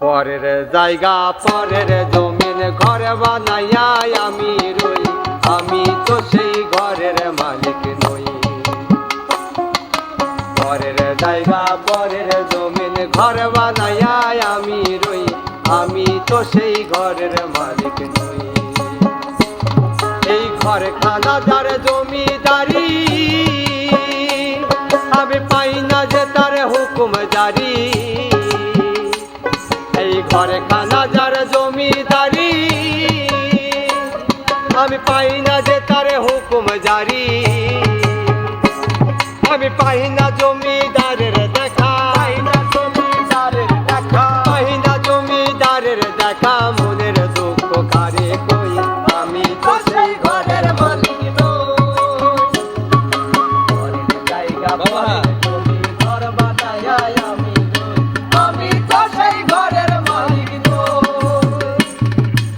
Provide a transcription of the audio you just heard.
পরের জায়গা, পরের জমিন ঘরে বানাইয়া আমি রই। আমি তো সেই ঘরের মালিক নই। পরের জায়গা, পরের জমিন ঘর বানাইয়া আমি রই। আমি তো সেই ঘরের মালিক নই। এই ঘর খানা যার জমিদারি, আমি পাই না যে তার হুকুম জারি। এই খানা যার জমিদারি আমি পাই না যে তার হুকুম জারি। আমি পাই না জমিদারের দেখা পাই না জমিদারের দেখা। পাই না জমিদারের দেখা